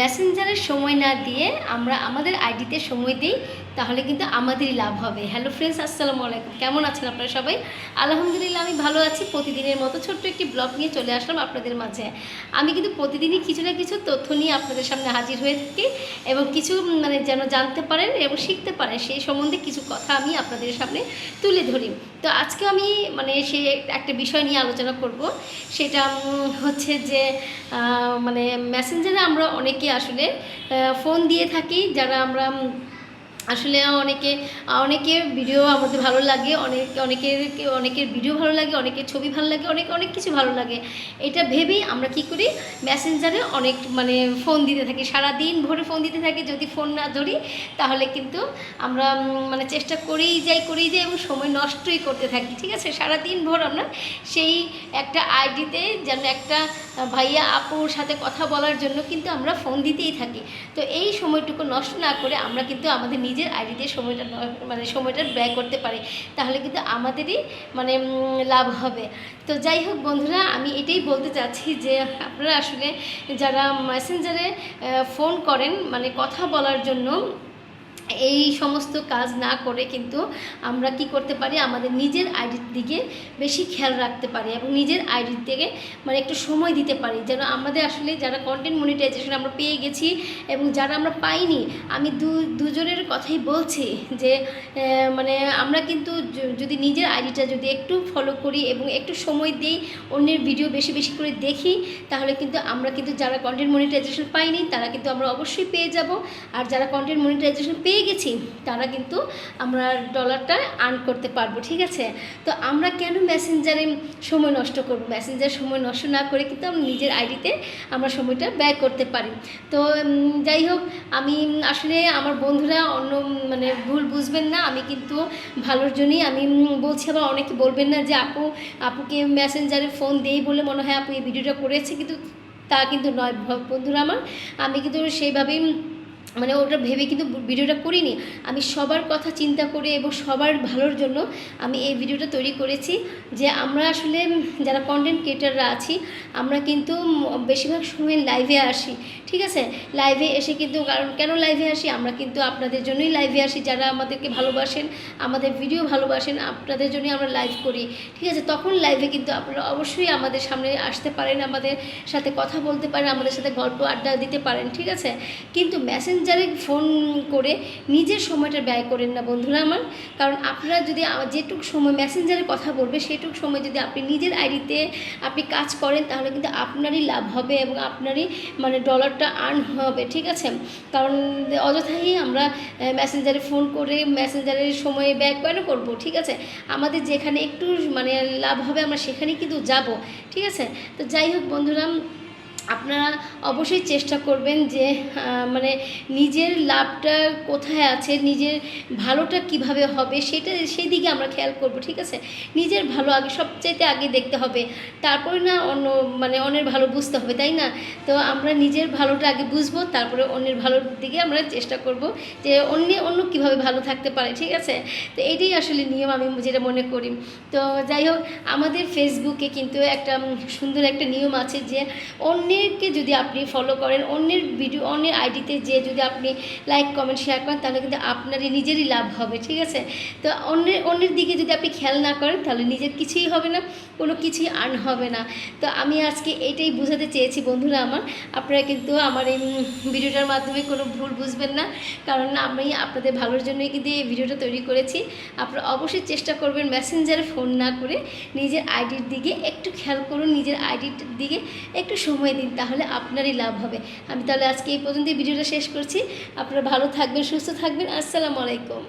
মেসেঞ্জারের সময় না দিয়ে আমরা আমাদের আইডিতে সময় দিই, তাহলে কিন্তু আমাদেরই লাভ হবে। হ্যালো ফ্রেন্ডস আসসালামু আলাইকুম। কেমন আছেন আপনারা সবাই? আলহামদুলিল্লাহ, আমি ভালো আছি। প্রতিদিনের মতো ছোট্ট একটি ব্লগ নিয়ে চলে আসলাম আপনাদের মাঝে। আমি কিন্তু প্রতিদিনই কিছু না কিছু তথ্য নিয়ে আপনাদের সামনে হাজির হয়ে থাকি এবং কিছু মানে যেন জানতে পারেন এবং শিখতে পারেন, সেই সম্বন্ধে কিছু কথা আমি আপনাদের সামনে তুলে ধরি। তো আজকে আমি মানে সে একটা বিষয় নিয়ে আলোচনা করব। সেটা হচ্ছে যে মানে মেসেঞ্জারে আমরা অনেকে আসলে ফোন দিয়ে থাকি যারা আমরা আসলে অনেকে, অনেকের ভিডিও আমাদের ভালো লাগে, অনেক, অনেকের অনেকের ভিডিও ভালো লাগে, অনেকের ছবি ভালো লাগে, অনেক অনেক কিছু ভালো লাগে। এটা ভেবেই আমরা কি করি? মেসেঞ্জারে অনেক মানে ফোন দিতে থাকি। সারা দিন ভরে ফোন দিতে থাকি। যদি ফোন না ধরি, তাহলে কিন্তু আমরা মানে চেষ্টা করেই যাই করেই যাই এবং সময় নষ্টই করতে থাকি। ঠিক আছে? সারা দিন ভোর আমরা সেই একটা আইডিতে যেন একটা ভাইয়া আপুর সাথে কথা বলার জন্য কিন্তু আমরা ফোন দিতেই থাকি। তো এই সময়টুকু নষ্ট না করে আমরা কিন্তু আমাদের নিজের আইডিতে সময়টা মানে সময়টা ব্যয় করতে পারি, তাহলে কিন্তু আমাদেরই মানে লাভ হবে। তো যাই হোক বন্ধুরা, আমি এটাই বলতে চাচ্ছি যে আপনারা আসলে যারা মেসেঞ্জারে ফোন করেন মানে কথা বলার জন্য এই সমস্ত কাজ না করে কিন্তু আমরা কি করতে পারি? আমাদের নিজের আইডির দিকে বেশি খেয়াল রাখতে পারি এবং নিজের আইডির দিকে মানে একটু সময় দিতে পারি। যেন আমাদের আসলে যারা কন্টেন্ট মনিটাইজেশন আমরা পেয়ে গেছি এবং যারা আমরা পাইনি, আমি দু, দুজনের কথাই বলছি যে মানে আমরা কিন্তু যদি নিজের আইডিটা যদি একটু ফলো করি এবং একটু সময় দিই, অন্যের ভিডিও বেশি বেশি করে দেখি, তাহলে কিন্তু আমরা কিন্তু যারা কন্টেন্ট মনিটাইজেশন পাইনি, তারা কিন্তু আমরা অবশ্যই পেয়ে যাব। আর যারা কন্টেন্ট মনিটাইজেশন পেয়ে গেছি, তারা কিন্তু আমরা ডলারটা আর্ন করতে পারব, ঠিক আছে? তো আমরা কেন মেসেঞ্জারে সময় নষ্ট করব? মেসেঞ্জার সময় নষ্ট না করে কিন্তু আমরা নিজের আইডিতে আমরা সময়টা ব্যয় করতে পারি। তো যাই হোক, আমি আসলে আমার বন্ধুরা অন্য মানে ভুল বুঝবেন না, আমি কিন্তু ভালোর জন্যই আমি বলছি, আবার অনেকে বলবেন না যে আপু, আপুকে মেসেঞ্জারে ফোন দেই বলে মনে হয় আপু এই ভিডিওটা করেছে, কিন্তু তা কিন্তু নয়। বন্ধুরা আমার, আমি কিন্তু সেইভাবেই মানে ওটা ভেবে কিন্তু ভিডিওটা করিনি। আমি সবার কথা চিন্তা করে এবং সবার ভালোর জন্য আমি এই ভিডিওটা তৈরি করেছি যে আমরা আসলে যারা কন্টেন্ট ক্রিয়েটাররা আছি, আমরা কিন্তু বেশিরভাগ সময় লাইভে আসি, ঠিক আছে? লাইভে এসে কিন্তু কারণ কেন লাইভে আসি? আমরা কিন্তু আপনাদের জন্যই লাইভে আসি। যারা আমাদেরকে ভালোবাসেন, আমাদের ভিডিও ভালোবাসেন, আপনাদের জন্যই আমরা লাইভ করি, ঠিক আছে? তখন লাইভে কিন্তু আপনারা অবশ্যই আমাদের সামনে আসতে পারেন, আমাদের সাথে কথা বলতে পারেন, আমাদের সাথে গল্প আড্ডা দিতে পারেন, ঠিক আছে? কিন্তু মেসেঞ্জারে ফোন করে নিজের সময়টা ব্যয় করেন না বন্ধুরা আমার। কারণ আপনারা যদি যেটুক সময় মেসেঞ্জারে কথা বলবে, সেটুক সময় যদি আপনি নিজের আইডিতে আপনি কাজ করেন, তাহলে কিন্তু আপনারই লাভ হবে এবং আপনারই মানে ডলারটা আর্ন হবে, ঠিক আছে? কারণ অযথাই আমরা মেসেঞ্জারে ফোন করে মেসেঞ্জারের সময় ব্যয় কেন করব, ঠিক আছে? আমাদের যেখানে একটু মানে লাভ হবে, আমরা সেখানেই কিন্তু যাব, ঠিক আছে? তো যাই হোক বন্ধুরা আপনারা অবশ্যই চেষ্টা করবেন যে মানে নিজের লাভটা কোথায় আছে, নিজের ভালোটা কীভাবে হবে সেটা, সেই দিকে আমরা খেয়াল করব, ঠিক আছে? নিজের ভালো আগে, সবচাইতে আগে দেখতে হবে। তারপরে না অন্য মানে অন্যের ভালো বুঝতে হবে, তাই না? তো আমরা নিজের ভালোটা আগে বুঝব, তারপরে অন্যের ভালোর দিকে আমরা চেষ্টা করব যে অন্য অন্য কীভাবে ভালো থাকতে পারে, ঠিক আছে? তো এটাই আসলে নিয়ম আমি যেটা মনে করি। তো যাই হোক, আমাদের ফেসবুকে কিন্তু একটা সুন্দর একটা নিয়ম আছে যে অন্যেরকে যদি আপনি ফলো করেন, অন্যের ভিডিও অন্যের আইডিতে যে যদি আপনি লাইক কমেন্ট শেয়ার করেন, তাহলে কিন্তু আপনারই নিজেরই লাভ হবে, ঠিক আছে? তো অন্যের অন্যের দিকে যদি আপনি খেয়াল না করেন, তাহলে নিজের কিছুই হবে না, কোনো কিছুই আর্ন হবে না। তো আমি আজকে এটাই বোঝাতে চেয়েছি বন্ধুরা আমার, আপনারা কিন্তু আমার এই ভিডিওটার মাধ্যমে কোনো ভুল বুঝবেন না, কারণ আমি আপনাদের ভালোর জন্যই কিন্তু এই ভিডিওটা তৈরি করেছি। আপনারা অবশ্যই চেষ্টা করবেন মেসেঞ্জারে ফোন না করে নিজের আইডির দিকে একটু খেয়াল করুন, নিজের আইডির দিকে একটু সময় দিন তাহলে আপনারই লাভ হবে। আমি তাহলে আজকে এই পর্যন্তই ভিডিওটা শেষ করছি। আপনারা ভালো থাকবেন, সুস্থ থাকবেন। আসসালামু আলাইকুম।